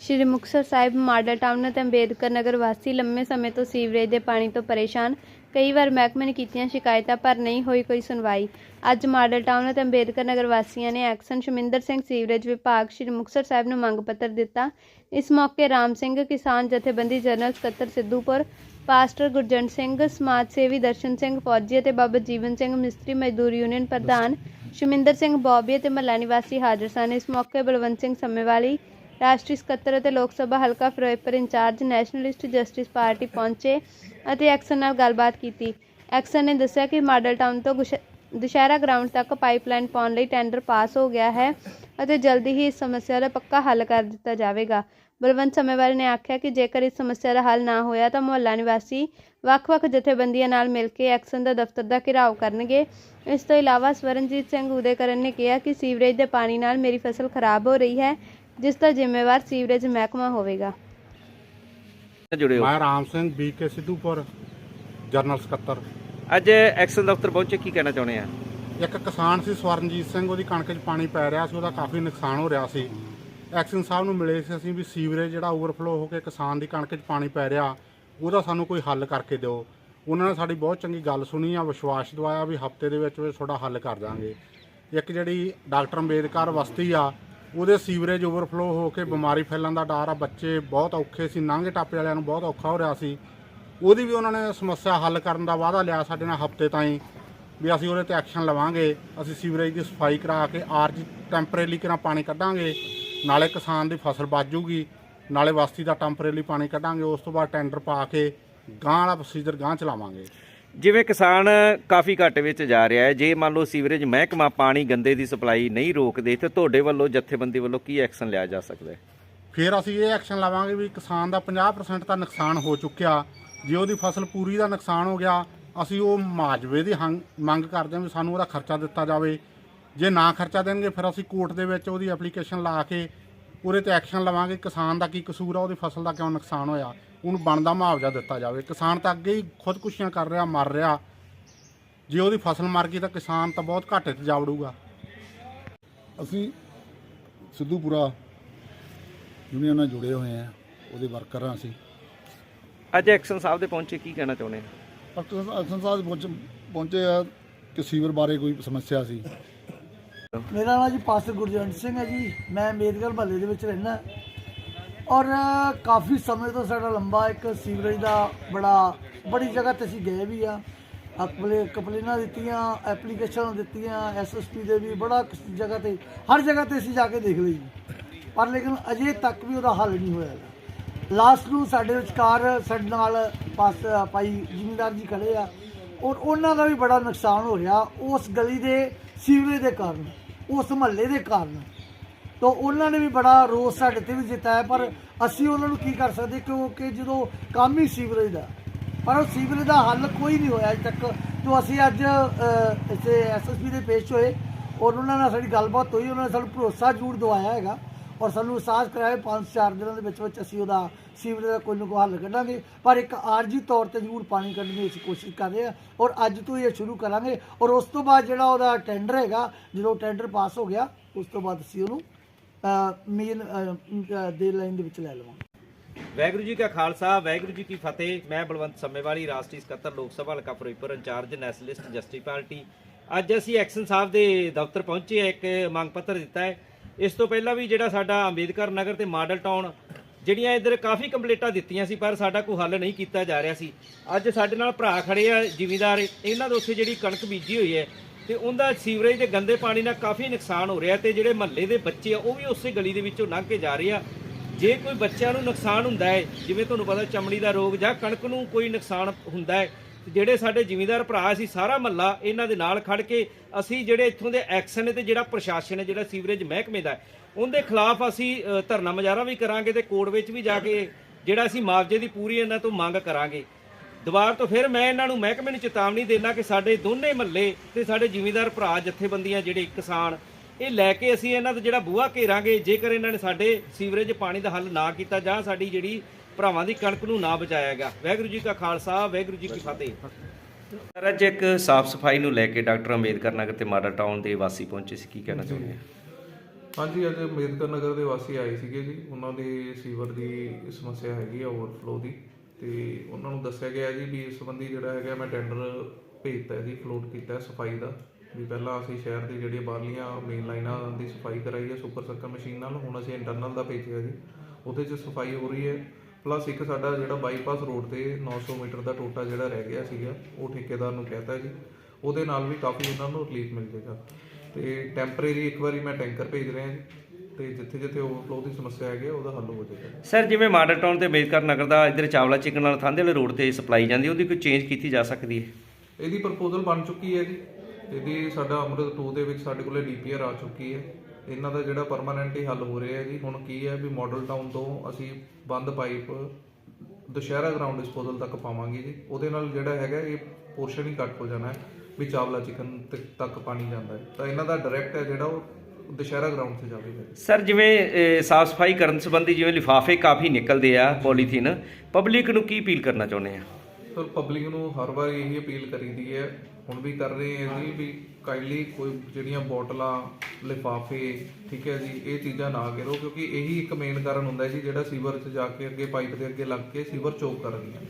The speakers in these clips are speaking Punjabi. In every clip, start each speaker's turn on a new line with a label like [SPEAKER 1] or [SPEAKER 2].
[SPEAKER 1] ਸ਼੍ਰੀ ਮੁਕਤਸਰ ਸਾਹਿਬ ਮਾਡਲ ਟਾਊਨ ਅਤੇ ਅੰਬੇਦਕਰ ਨਗਰ ਵਾਸੀ ਲੰਮੇ ਸਮੇਂ ਤੋਂ ਸੀਵਰੇਜ ਦੇ ਪਾਣੀ ਤੋਂ ਪਰੇਸ਼ਾਨ। ਕਈ ਵਾਰ ਮਹਿਕਮੇ ਨੇ ਕੀਤੀਆਂ ਸ਼ਿਕਾਇਤਾਂ, ਪਰ ਨਹੀਂ ਹੋਈ ਕੋਈ ਸੁਣਵਾਈ। ਅੱਜ ਮਾਡਲ ਟਾਊਨ ਅਤੇ ਅੰਬੇਦਕਰ ਨਗਰ ਵਾਸੀਆਂ ਨੇ ਐਕਸ਼ਨ ਸ਼ਮਿੰਦਰ ਸਿੰਘ ਸੀਵਰੇਜ ਵਿਭਾਗ ਸ਼੍ਰੀ ਮੁਕਤਸਰ ਸਾਹਿਬ ਨੂੰ ਮੰਗ ਪੱਤਰ ਦਿੱਤਾ। ਇਸ ਮੌਕੇ ਰਾਮ ਸਿੰਘ, ਕਿਸਾਨ ਜਥੇਬੰਦੀ ਜਨਰਲ ਸਕੱਤਰ ਸਿੱਧੂਪੁਰ, ਪਾਸਟਰ ਗੁਰਜੰਟ ਸਿੰਘ, ਸਮਾਜ ਸੇਵੀ ਦਰਸ਼ਨ ਸਿੰਘ ਫੌਜੀ ਅਤੇ ਬਾਬਾ ਜੀਵਨ ਸਿੰਘ ਮਿਸਤਰੀ ਮਜ਼ਦੂਰ ਯੂਨੀਅਨ ਪ੍ਰਧਾਨ ਸ਼ਮਿੰਦਰ ਸਿੰਘ ਬੌਬੀ ਅਤੇ ਮਹੱਲਾ ਨਿਵਾਸੀ ਹਾਜ਼ਰ ਸਨ। ਇਸ ਮੌਕੇ ਬਲਵੰਤ ਸਿੰਘ ਸਮੇਵਾਲੀ ਰਾਸ਼ਟਰੀ ਸਕੱਤਰ ਅਤੇ ਲੋਕ ਸਭਾ ਹਲਕਾ Firozpur incharge nationalist justice party ਪਹੁੰਚੇ ਅਤੇ ਐਕਸ਼ਨ ਨਾਲ ਗੱਲਬਾਤ ਕੀਤੀ। ਐਕਸ਼ਨ ਨੇ ਦੱਸਿਆ ਕਿ ਮਾਡਲ ਟਾਊਨ ਤੋਂ ਗੁਸ਼- ਦੁਸ਼ਹਿਰਾ ਗਰਾਊਂਡ ਤੱਕ ਪਾਈਪਲਾਈਨ ਪਾਉਣ ਲਈ ਟੈਂਡਰ ਪਾਸ ਹੋ ਗਿਆ ਹੈ ਅਤੇ ਜਲਦੀ ਹੀ ਇਸ ਸਮੱਸਿਆ ਦਾ ਪੱਕਾ ਹੱਲ ਕਰ ਦਿੱਤਾ ਜਾਵੇਗਾ। ਬਲਵੰਤ ਸਮੇਵਾਲੀ ਨੇ ਆਖਿਆ ਕਿ ਜੇਕਰ ਇਸ ਸਮੱਸਿਆ ਦਾ ਹੱਲ ਨਾ ਹੋਇਆ ਤਾਂ ਮੁਹੱਲਾ ਨਿਵਾਸੀ ਵੱਖ-ਵੱਖ ਜਥੇਬੰਦੀਆਂ ਨਾਲ ਮਿਲ ਕੇ ਐਕਸ਼ਨ ਦਾ ਦਫ਼ਤਰ ਦਾ ਘਿਰਾਓ ਕਰਨਗੇ। ਇਸ ਤੋਂ ਇਲਾਵਾ ਸਵਰਨਜੀਤ ਸਿੰਘ ਉਦੇਕਰਨ ਨੇ ਕਿਹਾ ਕਿ ਸੀਵਰੇਜ ਦੇ ਪਾਣੀ ਨਾਲ ਮੇਰੀ ਫਸਲ ਖਰਾਬ ਹੋ ਰਹੀ ਹੈ ਜਿਸ ਦਾ ਜ਼ਿੰਮੇਵਾਰ ਸੀਵਰੇਜ ਮਹਿਕਮਾ ਹੋਵੇਗਾ।
[SPEAKER 2] ਜੁੜੇ ਹੋ।
[SPEAKER 3] ਮੈਂ Ram Singh B K Sidhupur general ਸਕੱਤਰ।
[SPEAKER 2] ਅੱਜ ਐਕਸ਼ਨ ਦਫ਼ਤਰ ਪਹੁੰਚੇ ਕੀ ਕਹਿਣਾ ਚਾਹੁੰਦੇ ਆ?
[SPEAKER 3] ਇੱਕ ਕਿਸਾਨ ਸੀ ਸਵਰਨਜੀਤ ਸਿੰਘ ਉਹਦੀ ਕਣਕ 'ਚ ਪਾਣੀ ਪੈ ਰਿਹਾ ਸੀ ਉਹਦਾ ਕਾਫੀ ਨੁਕਸਾਨ ਹੋ ਰਿਹਾ ਸੀ। ਐਕਸ਼ਨ ਸਾਹਿਬ ਨੂੰ ਮਿਲੇ ਸੀ ਅਸੀਂ ਵੀ ਸੀਵਰੇਜ ਜਿਹੜਾ ਓਵਰਫਲੋ ਹੋ ਕੇ ਕਿਸਾਨ ਦੀ ਕਣਕ 'ਚ ਪਾਣੀ ਪੈ ਰਿਹਾ ਉਹਦਾ ਸਾਨੂੰ ਕੋਈ ਹੱਲ ਕਰਕੇ ਦਿਓ। ਉਹਨਾਂ ਨੇ ਸਾਡੀ ਬਹੁਤ ਚੰਗੀ ਗੱਲ ਸੁਣੀ ਆ ਵਿਸ਼ਵਾਸ ਦਵਾਇਆ ਵੀ ਹਫ਼ਤੇ ਦੇ ਵਿੱਚ ਵਿੱਚ ਤੁਹਾਡਾ ਹੱਲ ਕਰ ਦਾਂਗੇ। ਇੱਕ ਜਿਹੜੀ ਡਾਕਟਰ ਅੰਬੇਦਕਰ ਬਸਤੀ ਆ ਉਹਦੇ ਸੀਵਰੇਜ ਓਵਰਫਲੋ ਹੋ ਕੇ ਬਿਮਾਰੀ ਫੈਲਣ ਦਾ ਡਰ ਆ, ਬੱਚੇ ਬਹੁਤ ਔਖੇ ਸੀ, ਨਾਂਗੇ ਟਾਪੇ ਵਾਲਿਆਂ ਨੂੰ ਬਹੁਤ ਔਖਾ ਹੋ ਰਿਹਾ ਸੀ। ਉਹਦੀ ਵੀ ਉਹਨਾਂ ਨੇ ਸਮੱਸਿਆ ਹੱਲ ਕਰਨ ਦਾ ਵਾਅਦਾ ਲਿਆ ਸਾਡੇ ਨਾਲ ਹਫ਼ਤੇ ਤਾਈਂ ਵੀ ਅਸੀਂ ਉਹਦੇ ਤੇ ਐਕਸ਼ਨ ਲਵਾਂਗੇ, ਅਸੀਂ ਸੀਵਰੇਜ ਦੀ ਸਫ਼ਾਈ ਕਰਾ ਕੇ ਆਰਜੀ ਟੈਂਪਰੇਰੀ ਕਿਰਾਂ ਪਾਣੀ ਕੱਢਾਂਗੇ, ਨਾਲੇ ਕਿਸਾਨ ਦੀ ਫਸਲ ਬਾਜੂਗੀ ਨਾਲੇ ਵਸਤੀ ਦਾ ਟੈਂਪਰੇਰੀ ਪਾਣੀ ਕੱਢਾਂਗੇ, ਉਸ ਤੋਂ ਬਾਅਦ ਟੈਂਡਰ ਪਾ ਕੇ ਗਾਂ ਵਾਲਾ ਪ੍ਰੋਸੀਜਰ ਗਾਂ ਚਲਾਵਾਂਗੇ।
[SPEAKER 2] ਜਿਵੇਂ ਕਿਸਾਨ ਕਾਫੀ ਘੱਟ ਵਿੱਚ ਜਾ ਰਿਹਾ ਹੈ, ਜੇ ਮੰਨ ਲਓ ਸੀਵਰੇਜ ਮਹਿਕਮਾ ਪਾਣੀ ਗੰਦੇ ਦੀ ਸਪਲਾਈ ਨਹੀਂ ਰੋਕਦੇ, ਤੇ ਤੁਹਾਡੇ ਵੱਲੋਂ, ਜਥੇਬੰਦੀ ਵੱਲੋਂ ਕੀ ਐਕਸ਼ਨ ਲਿਆ ਜਾ ਸਕਦਾ ਹੈ?
[SPEAKER 3] ਫਿਰ ਅਸੀਂ ਇਹ ਐਕਸ਼ਨ ਲਵਾਂਗੇ ਵੀ ਕਿਸਾਨ ਦਾ 50% ਤਾਂ ਨੁਕਸਾਨ ਹੋ ਚੁੱਕਿਆ, ਜੇ ਉਹਦੀ ਫਸਲ ਪੂਰੀ ਦਾ ਨੁਕਸਾਨ ਹੋ ਗਿਆ, ਅਸੀਂ ਉਹ ਮੁਆਵਜ਼ੇ ਦੀ ਹੰਗ- ਮੰਗ ਕਰਦੇ ਹਾਂ ਵੀ ਸਾਨੂੰ ਉਹਦਾ ਖਰਚਾ ਦਿੱਤਾ ਜਾਵੇ। ਜੇ ਨਾ ਖਰਚਾ ਦੇਣਗੇ, ਫਿਰ ਅਸੀਂ ਕੋਰਟ ਦੇ ਵਿੱਚ ਉਹਦੀ ਐਪਲੀਕੇਸ਼ਨ ਲਾ ਕੇ ਉਹਦੇ ਤੇ ਐਕਸ਼ਨ ਲਵਾਂਗੇ ਕਿਸਾਨ ਦਾ ਕੀ ਕਸੂਰ ਆ ਉਹਦੀ ਫਸਲ ਦਾ ਕਿਉਂ ਨੁਕਸਾਨ ਹੋਇਆ? ਉਹਨੂੰ ਬਣਦਾ ਮੁਆਵਜ਼ਾ ਦਿੱਤਾ ਜਾਵੇ। ਕਿਸਾਨ ਤਾਂ ਅੱਗੇ ਹੀ ਖੁਦਕੁਸ਼ੀਆਂ ਕਰ ਰਿਹਾ ਮਰ ਰਿਹਾ। ਜੇ ਉਹਦੀ ਫਸਲ ਮਰ ਗਈ ਤਾਂ ਕਿਸਾਨ ਤਾਂ ਬਹੁਤ ਘਾਟੇ 'ਚ ਜਾ ਵੜੂਗਾ
[SPEAKER 4] ਅਸੀਂ ਸਿੱਧੂਪੁਰਾ ਯੂਨੀਅਨ ਨਾਲ ਜੁੜੇ ਹੋਏ ਆ ਉਹਦੇ ਵਰਕਰ ਹਾਂ ਅਸੀਂ।
[SPEAKER 2] ਅੱਜ ਐਕਸ਼ਨ ਸਾਹਿਬ ਦੇ ਪਹੁੰਚੇ ਕੀ ਕਹਿਣਾ ਚਾਹੁੰਦੇ ਆ?
[SPEAKER 4] ਅਕਸਰ ਸਾਹਿਬ ਪਹੁੰਚ ਪਹੁੰਚੇ ਆ ਕਿ ਸੀਵਰ ਬਾਰੇ ਕੋਈ ਸਮੱਸਿਆ ਸੀ।
[SPEAKER 5] ਮੇਰਾ ਨਾਮ ਜੀ ਪਾਸਟਰ ਗੁਰਜੰਟ ਸਿੰਘ ਹੈ ਜੀ। ਮੈਂ ਮੇਦਗਲ ਮਹੱਲੇ ਦੇ ਵਿੱਚ ਰਹਿੰਦਾ। ਔਰ, ਕਾਫੀ ਸਮੇਂ ਤੋਂ ਸਾਡਾ ਲੰਬਾ ਇੱਕ ਸੀਵਰੇਜ ਦਾ ਬੜਾ, ਬੜੀ ਜਗ੍ਹਾ ਤੇ ਅਸੀਂ ਗਏ ਵੀ ਆ। ਅਕਬਲੇ ਕੰਪਲੇਨਾਂ ਦਿੱਤੀਆਂ, ਐਪਲੀਕੇਸ਼ਨਾਂ ਦਿੱਤੀਆਂ ਐਸਐਸਪੀ ਦੇ ਵੀ ਬੜਾ ਜਗ੍ਹਾ ਤੇ, ਹਰ ਜਗ੍ਹਾ ਤੇ ਅਸੀਂ ਜਾ ਕੇ ਦੇਖ ਲਈ। ਜੀ ਪਰ ਲੇਕਿਨ ਅਜੇ ਤੱਕ ਵੀ ਉਹਦਾ ਹੱਲ ਨਹੀਂ ਹੋਇਆ ਲਾਸਟ ਨੂੰ ਸਾਡੇ ਵਿਚਕਾਰ ਸਾਡੇ ਨਾਲ ਪਾਸ, ਭਾਈ ਜ਼ਿਮੀਂਦਾਰ ਜੀ ਖੜੇ ਆ। ਔਰ ਉਹਨਾਂ ਦਾ ਵੀ ਬੜਾ ਨੁਕਸਾਨ ਹੋ ਰਿਹਾ। ਉਸ ਗਲੀ ਦੇ ਸੀਵਰੇਜ ਦੇ ਕਾਰਨ ਉਸ ਮਹੱਲੇ ਦੇ ਕਾਰਨ। ਤਾਂ ਉਹਨਾਂ ਨੇ ਵੀ ਬੜਾ ਰੋਸ ਸਾਡੇ ਤੇ ਵੀ ਜਿਤਾਇਆ ਪਰ ਅਸੀਂ ਉਹਨਾਂ ਨੂੰ ਕੀ ਕਰ ਸਕਦੇ? ਕਿਉਂਕਿ ਜਦੋਂ ਕੰਮ ਹੀ ਸੀਵਰੇਜ ਦਾ ਪਰ ਉਹ ਸੀਵਰੇਜ ਦਾ ਹੱਲ ਕੋਈ ਨਹੀਂ ਹੋਇਆ ਅਜੇ ਤੱਕ। ਤੋਂ ਅਸੀਂ ਅੱਜ ਅ, ਇੱਥੇ ਐਸਐਸਪੀ ਦੇ ਪੇਸ਼ ਹੋਏ ਔਰ ਉਹਨਾਂ ਨਾਲ ਸਾਡੀ ਗੱਲਬਾਤ ਹੋਈ ਉਹਨਾਂ ਨੇ ਸਾਨੂੰ ਭਰੋਸਾ ਜ਼ਰੂਰ ਦਵਾਇਆ ਹੈਗਾ ਔਰ ਸਾਨੂੰ ਅਹਿਸਾਸ ਕਰਾਇਆ ਪੰਜ ਚਾਰ ਦਿਨਾਂ ਦੇ ਵਿੱਚ ਵਿੱਚ ਅਸੀਂ ਉਹਦਾ ਸੀਵਰੇਜ ਦਾ ਕੋਈ ਨਾ ਕੋਈ ਹੱਲ ਕੱਢਾਂਗੇ, ਪਰ ਇੱਕ ਆਰਜੀ ਤੌਰ ਤੇ ਜ਼ਰੂਰ ਪਾਣੀ ਕੱਢਣ ਦੀ ਅਸੀਂ ਕੋਸ਼ਿਸ਼ ਕਰ ਰਹੇ ਹਾਂ ਔਰ ਅੱਜ ਤੋਂ ਹੀ ਇਹ ਸ਼ੁਰੂ ਕਰਾਂਗੇ ਔਰ ਉਸ ਤੋਂ ਬਾਅਦ ਜਿਹੜਾ ਉਹਦਾ ਟੈਂਡਰ ਹੈਗਾ, ਜਦੋਂ ਟੈਂਡਰ ਪਾਸ ਹੋ ਗਿਆ, ਉਸ ਤੋਂ ਬਾਅਦ ਅਸੀਂ ਉਹਨੂੰ ਮੇਨ ਦੇ ਲਾਈਨ ਦੇ ਵਿੱਚ ਲੈ ਲਵਾਂਗੇ।
[SPEAKER 2] ਵਾਹਿਗੁਰੂ ਜੀ ਕਾ ਖਾਲਸਾ, ਵਾਹਿਗੁਰੂ ਜੀ ਕੀ ਫਤਿਹ। ਮੈਂ ਬਲਵੰਤ ਸੰਮੇਵਾਲੀ, ਰਾਸ਼ਟਰੀ ਸਕੱਤਰ ਲੋਕ ਸਭਾ ਹਲਕਾ Firozpur incharge nationalist justice party ਅੱਜ ਅਸੀਂ ਐਕਸ਼ਨ ਸਾਹਿਬ ਦੇ ਦਫ਼ਤਰ ਪਹੁੰਚੇ ਇੱਕ ਮੰਗ ਪੱਤਰ ਦਿੱਤਾ ਹੈ। ਇਸ ਤੋਂ ਪਹਿਲਾਂ ਵੀ ਜਿਹੜਾ ਸਾਡਾ ਅੰਬੇਦਕਰ ਨਗਰ ਤੇ ਮਾਡਲ ਟਾਊਨ ਜਿਹੜੀਆਂ ਇੱਧਰ ਕਾਫੀ ਕੰਪਲੇਂਟਾਂ ਦਿੱਤੀਆਂ ਸੀ, ਪਰ ਸਾਡਾ ਕੋਈ ਹੱਲ ਨਹੀਂ ਕੀਤਾ ਜਾ ਰਿਹਾ ਸੀ। ਅੱਜ ਸਾਡੇ ਨਾਲ ਭਰਾ ਖੜੇ ਆ, ਜ਼ਿਮੀਦਾਰ। ਇਹਨਾਂ ਦੇ ਉੱਥੇ ਜਿਹੜੀ ਕਣਕ ਬੀਜੀ ਹੋਈ ਹੈ ਤੇ ਉਹਦਾ ਸੀਵਰੇਜ ਦੇ ਗੰਦੇ ਪਾਣੀ ਨਾਲ ਕਾਫੀ ਨੁਕਸਾਨ ਹੋ ਰਿਹਾ ਤੇ ਜਿਹੜੇ ਮਹੱਲੇ ਦੇ ਬੱਚੇ ਆ, ਉਹ ਵੀ ਉਸੇ ਗਲੀ ਦੇ ਵਿੱਚੋਂ ਲੰਘ ਕੇ ਜਾ ਰਹੇ ਆ। ਜੇ ਕੋਈ ਬੱਚਿਆਂ ਨੂੰ ਨੁਕਸਾਨ ਹੁੰਦਾ ਹੈ, ਜਿਵੇਂ ਤੁਹਾਨੂੰ ਪਤਾ ਚਮੜੀ ਦਾ ਰੋਗ ਜਾਂ ਕਣਕ ਨੂੰ ਕੋਈ ਨੁਕਸਾਨ ਹੁੰਦਾ ਹੈ ਤੇ ਜਿਹੜੇ ਸਾਡੇ ਜ਼ਿਮੀਂਦਾਰ ਭਰਾ ਸੀ, ਸਾਰਾ ਮਹੱਲਾ ਇਹਨਾਂ ਦੇ ਨਾਲ ਖੜ ਕੇ ਅਸੀਂ ਜਿਹੜੇ ਇੱਥੋਂ ਦੇ ਐਕਸ਼ਨ ਨੇ ਤੇ ਜਿਹੜਾ ਪ੍ਰਸ਼ਾਸਨ ਹੈ, ਜਿਹੜਾ ਸੀਵਰੇਜ ਮਹਿਕਮੇ ਦਾ ਉਹਦੇ ਖਿਲਾਫ ਅਸੀਂ ਧਰਨਾ ਮੁਜ਼ਾਹਰਾ ਵੀ ਕਰਾਂਗੇ ਤੇ ਕੋਰਟ ਵਿੱਚ ਵੀ ਜਾ ਕੇ ਜਿਹੜਾ ਅਸੀਂ ਮੁਆਵਜ਼ੇ ਦੀ ਪੂਰੀ ਇਹਨਾਂ ਤੋਂ ਮੰਗ ਕਰਾਂਗੇ। ਦੁਬਾਰ ਤੋਂ ਫਿਰ ਮੈਂ ਇਹਨਾਂ ਨੂੰ ਮਹਿਕਮੇ ਨੂੰ ਚੇਤਾਵਨੀ ਦੇਣਾ ਕਿ ਸਾਡੇ ਦੋਨੇ ਮਹੱਲੇ ਤੇ ਸਾਡੇ ਜ਼ਿਮੀਂਦਾਰ ਭਰਾ, ਜਥੇਬੰਦੀਆਂ ਜਿਹੜੇ ਕਿਸਾਨ, ਇਹ ਲੈ ਕੇ ਅਸੀਂ ਇਹਨਾਂ ਦਾ ਜਿਹੜਾ ਬੂਹਾ ਘੇਰਾਂਗੇ, ਜੇਕਰ ਇਹਨਾਂ ਨੇ ਸਾਡੇ ਸੀਵਰੇਜ ਪਾਣੀ ਦਾ ਹੱਲ ਨਾ ਕੀਤਾ ਜਾਂ ਸਾਡੀ ਜਿਹੜੀ ਭਰਾਵਾਂ ਦੀ ਕਣਕ ਨੂੰ ਨਾ ਬਚਾਇਆ ਗਿਆ ਵਾਹਿਗੁਰੂ ਜੀ ਕਾ ਖਾਲਸਾ ਵਾਹਿਗੁਰੂ ਜੀ ਕੀ ਫਤਿਹ। ਸਰ ਅੱਜ ਇੱਕ ਸਾਫ਼ ਸਫ਼ਾਈ ਨੂੰ ਲੈ ਕੇ ਡਾਕਟਰ ਅੰਬੇਦਕਰ ਨਗਰ ਤੇ ਮਾਡਲ ਟਾਊਨ ਦੇ ਵਾਸੀ ਪਹੁੰਚੇ ਸੀ। ਕੀ ਕਹਿਣਾ ਚਾਹੁੰਦੇ ਆ?
[SPEAKER 6] ਹਾਂਜੀ ਅੱਜ ਅੰਬੇਦਕਰ ਨਗਰ ਦੇ ਵਾਸੀ ਆਏ ਸੀਗੇ ਜੀ। ਉਹਨਾਂ ਦੇ ਸੀਵਰ ਦੀ ਸਮੱਸਿਆ ਹੈਗੀ ਆ ਓਵਰਫਲੋ ਦੀ। ਤੇ ਉਹਨਾਂ ਨੂੰ ਦੱਸਿਆ ਗਿਆ ਜੀ ਵੀ ਇਸ ਸੰਬੰਧੀ ਜਿਹੜਾ ਹੈਗਾ ਮੈਂ ਟੈਂਡਰ ਭੇਜਤਾ ਜੀ ਫਲੋਟ ਕੀਤਾ ਸਫ਼ਾਈ ਦਾ। ਵੀ ਪਹਿਲਾਂ ਅਸੀਂ ਸ਼ਹਿਰ ਦੀ ਜਿਹੜੀਆਂ ਬਾਹਰਲੀਆਂ ਮੇਨ ਲਾਈਨਾਂ ਦੀ ਸਫ਼ਾਈ ਕਰਾਈ ਹੈ ਸੁਪਰ ਸਰਕਲ ਮਸ਼ੀਨ ਨਾਲ। ਹੁਣ ਅਸੀਂ ਇੰਟਰਨਲ ਦਾ ਭੇਜਿਆ ਜੀ। ਉਹਦੇ 'ਚ ਸਫ਼ਾਈ ਹੋ ਰਹੀ ਹੈ। ਪਲੱਸ ਇੱਕ ਸਾਡਾ ਜਿਹੜਾ ਬਾਈਪਾਸ ਰੋਡ ਤੇ 900 ਮੀਟਰ ਦਾ ਟੋਟਾ ਜਿਹੜਾ ਰਹਿ ਗਿਆ ਸੀਗਾ ਉਹ ਠੇਕੇਦਾਰ ਨੂੰ ਕਹਿਤਾ ਜੀ। ਉਹਦੇ ਨਾਲ ਵੀ ਕਾਫੀ ਉਹਨਾਂ ਨੂੰ ਰਿਲੀਫ ਮਿਲ ਜਾਏਗਾ। ਤੇ ਟੈਂਪਰੇਰੀ ਇੱਕ ਵਾਰੀ ਮੈਂ ਟੈਂਕਰ ਭੇਜ ਰਿਹਾ ਜੀ ਤੇ ਜਿੱਥੇ ਜਿੱਥੇ ਓਵਰਫਲੋ ਦੀ ਸਮੱਸਿਆ ਹੈਗੀ ਆ, ਉਹਦਾ ਹੱਲ ਹੋ ਜਾਏਗਾ।
[SPEAKER 2] ਸਰ ਜਿਵੇਂ ਮਾਡਲ ਟਾਊਨ ਤੇ ਅੰਬੇਦਕਰ ਨਗਰ ਦਾ ਇੱਧਰ ਚਾਵਲਾ ਚਿਕਨ ਵਾਲਾ ਥਾਂਦੇ ਵਾਲੇ ਰੋਡ ਤੇ ਸਪਲਾਈ ਜਾਂਦੀ ਉਹਦੀ ਕੋਈ ਚੇਂਜ ਕੀਤੀ ਜਾ ਸਕਦੀ ਹੈ?
[SPEAKER 6] ਇਹਦੀ ਪ੍ਰਪੋਜ਼ਲ ਬਣ ਚੁੱਕੀ ਹੈ ਜੀ। ਇਹਦੀ ਸਾਡਾ ਅਮਰਤ 2 ਦੇ ਵਿੱਚ ਸਾਡੇ ਕੋਲੇ ਡੀਪੀਆਰ ਆ ਚੁੱਕੀ ਹੈ। ਇਹਨਾਂ ਦਾ ਜਿਹੜਾ ਪਰਮਾਨੈਂਟ ਹੀ ਹੱਲ ਹੋ ਰਿਹਾ ਹੈ ਜੀ। ਹੁਣ ਕੀ ਹੈ ਵੀ ਮਾਡਲ ਟਾਊਨ ਤੋਂ ਅਸੀਂ ਬੰਦ ਪਾਈਪ ਦੁਸ਼ਹਿਰਾ ਗਰਾਊਂਡ ਡਿਸਪੋਜ਼ਲ ਤੱਕ ਪਾਵਾਂਗੇ ਜੀ। ਉਹਦੇ ਨਾਲ ਜਿਹੜਾ ਹੈਗਾ ਇਹ ਪੋਰਸ਼ਨ ਹੀ ਕੱਟ ਹੋ ਜਾਣਾ ਹੈ ਵੀ ਚਾਵਲਾ ਚਿਕਨ ਤੱਕ ਪਾਣੀ ਜਾਂਦਾ ਹੈ। ਤਾਂ ਇਹਨਾਂ ਦਾ ਡਾਇਰੈਕਟ ਹੈ ਜਿਹੜਾ ਉਹ ਦੁਸ਼ਹਿਰਾ ਗਰਾਊਂਡ ਤੇ ਜਾਵੇਗਾ
[SPEAKER 2] ਸਰ, ਜਿਵੇਂ ਸਾਫ਼ ਸਫ਼ਾਈ ਕਰਨ ਸੰਬੰਧੀ ਜਿਵੇਂ ਲਿਫਾਫੇ ਕਾਫੀ ਨਿਕਲਦੇ ਆ, ਪੋਲੀਥੀਨ ਪਬਲਿਕ ਨੂੰ ਕੀ ਅਪੀਲ ਕਰਨਾ ਚਾਹੁੰਦੇ ਆ?
[SPEAKER 6] ਸਰ ਪਬਲਿਕ ਨੂੰ ਹਰ ਵਾਰ ਇਹੀ ਅਪੀਲ ਕਰੀਦੀ ਹੈ, ਹੁਣ ਵੀ ਕਰ ਰਹੇ ਹਾਂ ਜੀ, ਵੀ ਕਾਈਂਡਲੀ ਕੋਈ ਜਿਹੜੀਆਂ ਬੋਟਲਾਂ, ਲਿਫਾਫੇ, ਠੀਕ ਹੈ ਜੀ, ਇਹ ਚੀਜ਼ਾਂ ਨਾ ਕਰੋ, ਕਿਉਂਕਿ ਇਹੀ ਇੱਕ ਮੇਨ ਕਾਰਨ ਹੁੰਦਾ ਜੀ, ਜਿਹੜਾ ਸੀਵਰ 'ਚ ਜਾ ਕੇ ਅੱਗੇ ਪਾਈਪ ਦੇ ਅੱਗੇ ਲੱਗ ਕੇ ਸੀਵਰ ਚੋਕ ਕਰ ਰਹੀਆਂ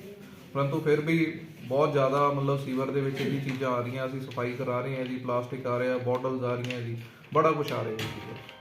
[SPEAKER 6] ਪਰੰਤੂ ਫਿਰ ਵੀ ਬਹੁਤ ਜ਼ਿਆਦਾ ਮਤਲਬ ਸੀਵਰ ਦੇ ਵਿੱਚ ਇਹ ਚੀਜ਼ਾਂ ਆ ਰਹੀਆਂ, ਅਸੀਂ ਸਫ਼ਾਈ ਕਰਾ ਰਹੇ ਹਾਂ ਜੀ, ਪਲਾਸਟਿਕ ਆ ਰਿਹਾ, ਬੋਟਲਸ ਆ ਰਹੀਆਂ ਜੀ, ਬੜਾ ਕੁਝ ਆ ਰਿਹਾ ਜੀ।